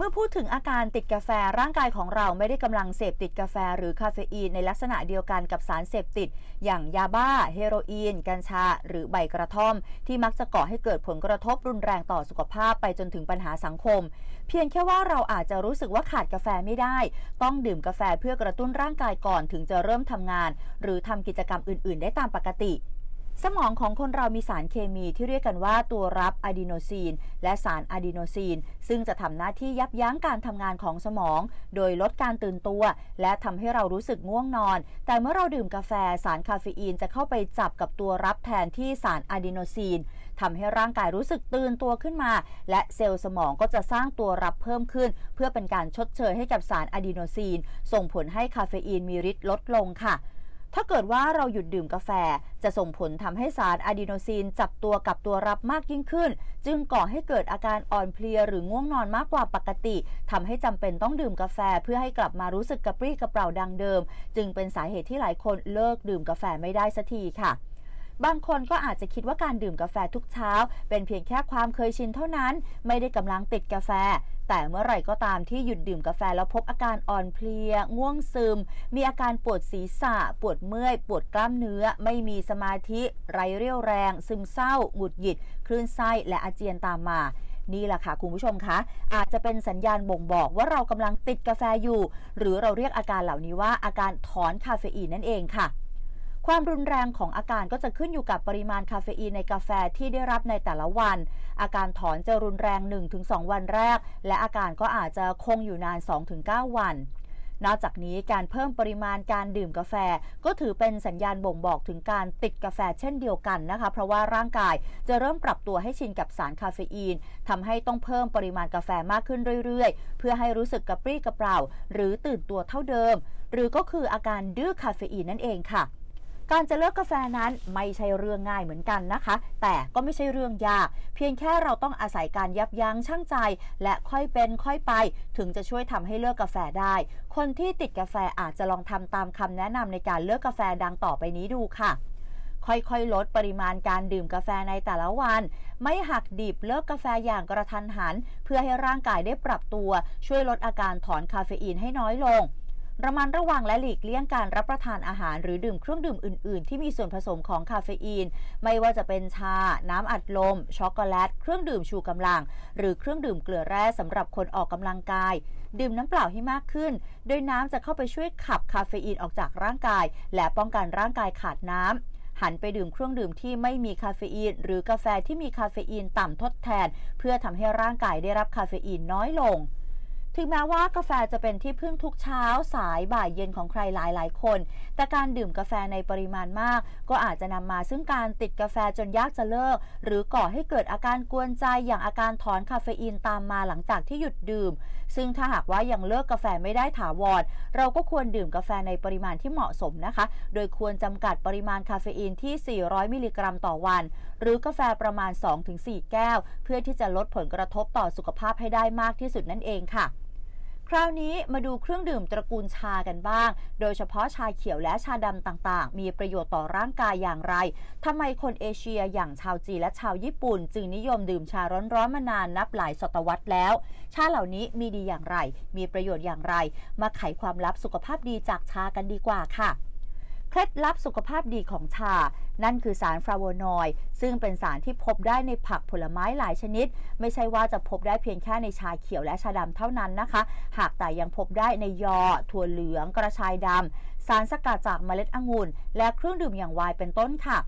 เมื่อพูดถึงอาการติดกาแฟร่างกายของเราไม่ได้กำลังเสพติดกาแฟหรือคาเฟอีนในลักษณะเดียวกันกับสารเสพติด อย่างยาบ้า เฮโรอีน กัญชา หรือใบกระท่อม ที่มักจะก่อให้เกิดผลกระทบรุนแรงต่อสุขภาพไปจนถึงปัญหาสังคม เพียงแค่ว่าเราอาจจะรู้สึกว่าขาดกาแฟไม่ได้ ต้องดื่มกาแฟเพื่อกระตุ้นร่างกายก่อนถึงจะเริ่มทำงาน หรือทำกิจกรรมอื่น ๆ ได้ตามปกติ สมองของคนเรามีสารเคมีที่เรียกกันว่าตัวรับอะดีโนซีน และสารอะดีโนซีน ซึ่งจะทำหน้าที่ยับยั้งการทำงานของสมอง โดยลดการตื่นตัว และทำให้เรารู้สึกง่วงนอน แต่เมื่อเราดื่มกาแฟสารคาเฟอีนจะเข้าไปจับกับตัวรับแทนที่สารอะดีโนซีนทำให้ร่างกายรู้สึกตื่นตัวขึ้นมา และเซลล์สมองก็จะสร้างตัวรับเพิ่มขึ้น เพื่อเป็นการชดเชยให้กับสารอะดีโนซีน ส่งผลให้คาเฟอีนมีฤทธิ์ลดลงค่ะ ถ้าเกิดว่าเราหยุดดื่มกาแฟ จะส่งผลทำให้สารอะดีโนซีนจับตัวกับตัวรับมากยิ่งขึ้น จึงก่อให้เกิดอาการอ่อนเพลียหรือง่วงนอนมากกว่าปกติทำให้จำเป็นต้องดื่มกาแฟเพื่อให้กลับมารู้สึกกระปรี้กระเปร่าดังเดิม จึงเป็นสาเหตุที่หลายคนเลิกดื่มกาแฟไม่ได้สักทีค่ะบางคนก็อาจจะคิดว่าการดื่มกาแฟทุกเช้า เป็นเพียงแค่ความเคยชินเท่านั้น ไม่ได้กำลังติดกาแฟ แต่เมื่อไหร่ก็ตามที่หยุดดื่มกาแฟแล้วพบอาการอ่อนเพลีย ง่วงซึม มีอาการปวดศีรษะ ปวดเมื่อย ปวดกล้ามเนื้อ ไม่มีสมาธิไรเรี่ยวแรง ซึมเศร้า หงุดหงิด คลื่นไส้ และอาเจียนตามมานี่แหละค่ะ คุณผู้ชมคะ อาจจะเป็นสัญญาณบ่งบอกว่าเรากำลังติดกาแฟอยู่ หรือเราเรียกอาการเหล่านี้ว่าอาการถอนคาเฟอีนนั่นเองค่ะ ความรุนแรงของอาการก็จะขึ้นอยู่กับปริมาณคาเฟอีนในกาแฟที่ได้รับในแต่ละวัน อาการถอนจะรุนแรง 1-2 วันแรก และอาการก็อาจจะคงอยู่นาน 2-9 วันนอกจากนี้การเพิ่มปริมาณการดื่มกาแฟ ก็ถือเป็นสัญญาณบ่งบอกถึงการติดกาแฟเช่นเดียวกันนะคะ เพราะว่าร่างกายจะเริ่มปรับตัวให้ชินกับสารคาเฟอีนทำให้ต้องเพิ่มปริมาณกาแฟมากขึ้นเรื่อยๆ เพื่อให้รู้สึกกระปรี้กระเปร่า หรือตื่นตัวเท่าเดิม หรือก็คืออาการดื้อคาเฟอีนนั่นเองค่ะ การจะเลิกกาแฟนั้นไม่ใช่เรื่องง่ายเหมือนกันนะคะ แต่ก็ไม่ใช่เรื่องยาก เพียงแค่เราต้องอาศัยการยับยั้งชั่งใจ และค่อยเป็นค่อยไป ถึงจะช่วยทำให้เลิกกาแฟได้ คนที่ติดกาแฟอาจจะลองทำตามคำแนะนำในการเลิกกาแฟดังต่อไปนี้ดูค่ะค่อยๆ ลดปริมาณการดื่มกาแฟในแต่ละวัน ไม่หักดิบเลิกกาแฟอย่างกระทันหัน เพื่อให้ร่างกายได้ปรับตัว ช่วยลดอาการถอนคาเฟอีนให้น้อยลง ระมัดระวังและหลีกเลี่ยงการรับประทานอาหาร หรือดื่มเครื่องดื่มอื่น ๆ ที่มีส่วนผสมของคาเฟอีน ไม่ว่าจะเป็นชา น้ำอัดลม ช็อกโกแลต เครื่องดื่มชูกำลัง หรือเครื่องดื่มเกลือแร่สำหรับคนออกกำลังกาย ดื่มน้ำเปล่าให้มากขึ้น โดยน้ำจะเข้าไปช่วยขับคาเฟอีนออกจากร่างกาย และป้องกันร่างกายขาดน้ำหันไปดื่มเครื่องดื่มที่ไม่มีคาเฟอีน หรือกาแฟที่มีคาเฟอีนต่ำทดแทน เพื่อทำให้ร่างกายได้รับคาเฟอีนน้อยลง ถึงแม้ว่ากาแฟจะเป็นที่พึ่งทุกเช้าสายบ่ายเย็นของใครหลายหลายๆคน แต่การดื่มกาแฟในปริมาณมาก ก็อาจจะนำมาซึ่งการติดกาแฟจนยากจะเลิก หรือก่อให้เกิดอาการกวนใจอย่างอาการถอนคาเฟอีนตามมาหลังจากที่หยุดดื่ม ซึ่งถ้าหากว่ายังเลิกกาแฟไม่ได้ถาวรเราก็ควรดื่มกาแฟในปริมาณที่เหมาะสมนะคะ โดยควรจำกัดปริมาณคาเฟอีนที่ 400 มิลลิกรัมต่อวัน หรือกาแฟประมาณ 2-4 แก้ว เพื่อที่จะลดผลกระทบต่อสุขภาพให้ได้มากที่สุดนั่นเองค่ะ คราวนี้มาดูเครื่องดื่มตระกูลชากันบ้าง โดยเฉพาะชาเขียวและชาดำต่างๆ มีประโยชน์ต่อร่างกายอย่างไรทำไมคนเอเชียอย่างชาวจีนและชาวญี่ปุ่น จึงนิยมดื่มชาร้อนๆมานานนับหลายศตวรรษแล้ว ชาเหล่านี้มีดีอย่างไร มีประโยชน์อย่างไร มาไขความลับสุขภาพดีจากชากันดีกว่าค่ะ เคล็ดลับสุขภาพดีของชา นั่นคือสารฟลาโวนอยด์ซึ่งเป็นสารที่พบได้ในผักผลไม้หลายชนิด ไม่ใช่ว่าจะพบได้เพียงแค่ในชาเขียวและชาดำเท่านั้นนะคะ หากแต่ยังพบได้ในยอ ถั่วเหลือง กระชายดำสารสกัดจากเมล็ดองุ่น และเครื่องดื่มอย่างไวน์เป็นต้นค่ะ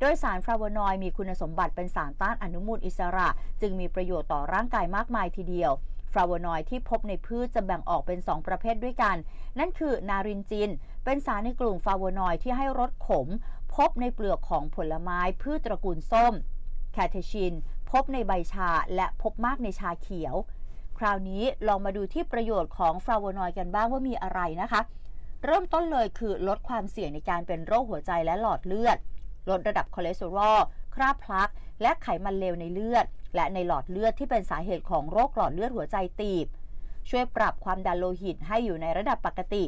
โดยสารฟลาโวนอยด์มีคุณสมบัติเป็นสารต้านอนุมูลอิสระ จึงมีประโยชน์ต่อร่างกายมากมายทีเดียวฟลาโวนอยด์ที่พบในพืชจะแบ่งออกเป็น 2 ประเภทด้วยกัน นั่นคือนารินจิน เป็นสารในกลุ่มฟลาโวนอยด์ที่ให้รสขม พบในเปลือกของผลไม้พืชตระกูลส้ม แคเทชิน พบในใบชาและพบมากในชาเขียว คราวนี้ลองมาดูที่ประโยชน์ของฟลาโวนอยด์กันบ้างว่ามีอะไรนะคะ เริ่มต้นเลยคือลดความเสี่ยงในการเป็นโรคหัวใจและหลอดเลือด ลดระดับคอเลสเตอรอลคราบพลัก และไขมันเลวในเลือด และในหลอดเลือดที่เป็นสาเหตุของโรคหลอดเลือดหัวใจตีบ ช่วยปรับความดันโลหิตให้อยู่ในระดับปกติ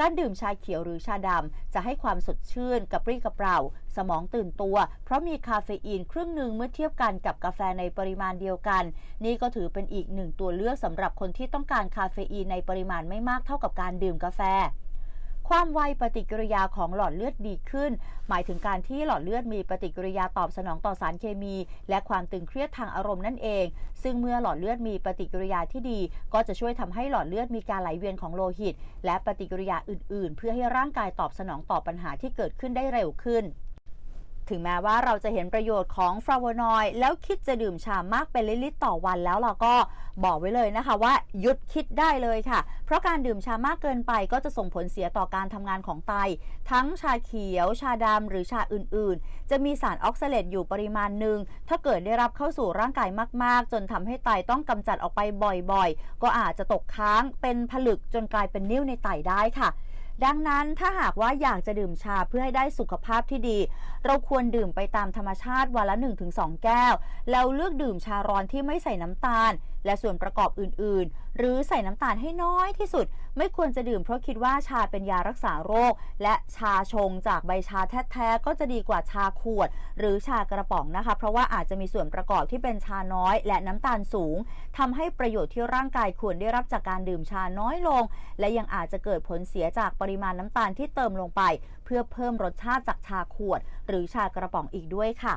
การดื่มชาเขียวหรือชาดำจะให้ความสดชื่นกระปรี้กระเปร่า สมองตื่นตัว เพราะมีคาเฟอีนครึ่งหนึ่งเมื่อเทียบกันกับกาแฟในปริมาณเดียวกัน นี่ก็ถือเป็นอีกหนึ่งตัวเลือกสำหรับคนที่ต้องการคาเฟอีนในปริมาณไม่มากเท่ากับการดื่มกาแฟ ความไวปฏิกิริยาของหลอดเลือดดีขึ้น หมายถึงการที่หลอดเลือดมีปฏิกิริยาตอบสนองต่อสารเคมี และความตึงเครียดทางอารมณ์นั่นเอง ซึ่งเมื่อหลอดเลือดมีปฏิกิริยาที่ดี ก็จะช่วยทำให้หลอดเลือดมีการไหลเวียนของโลหิต และปฏิกิริยาอื่น ๆ เพื่อให้ร่างกายตอบสนองต่อปัญหาที่เกิดขึ้นได้เร็วขึ้น ถึงแม้ว่าเราจะเห็นประโยชน์ของฟลาโวนอยด์แล้วคิดจะดื่มชามากเป็นลิตรต่อวันแล้วเราก็บอกไว้เลยนะคะว่าหยุดคิดได้เลยค่ะ เพราะการดื่มชามากเกินไปก็จะส่งผลเสียต่อการทำงานของไต ทั้งชาเขียว ชาดำหรือชาอื่นๆ จะมีสารออกซาเลตอยู่ปริมาณหนึ่ง ถ้าเกิดได้รับเข้าสู่ร่างกายมากๆ จนทำให้ไตต้องกำจัดออกไปบ่อยๆ ก็อาจจะตกค้างเป็นผลึกจนกลายเป็นนิ่วในไตได้ค่ะ ดังนั้นถ้าหากว่าอยากจะดื่มชาเพื่อให้ได้สุขภาพที่ดี เราควรดื่มไปตามธรรมชาติวันละ 1-2 แก้ว แล้วเลือกดื่มชาร้อนที่ไม่ใส่น้ำตาล และส่วนประกอบอื่นๆ หรือใส่น้ำตาลให้น้อยที่สุด ไม่ควรจะดื่มเพราะคิดว่าชาเป็นยารักษาโรค และชาชงจากใบชาแท้ๆก็จะดีกว่าชาขวด หรือชากระป๋องนะคะ เพราะว่าอาจจะมีส่วนประกอบที่เป็นชาน้อย และน้ำตาลสูงทำให้ประโยชน์ที่ร่างกายควรได้รับจากการดื่มชาน้อยลง และยังอาจจะเกิดผลเสียจากปริมาณน้ำตาลที่เติมลงไป เพื่อเพิ่มรสชาติจากชาขวด หรือชากระป๋องอีกด้วยค่ะ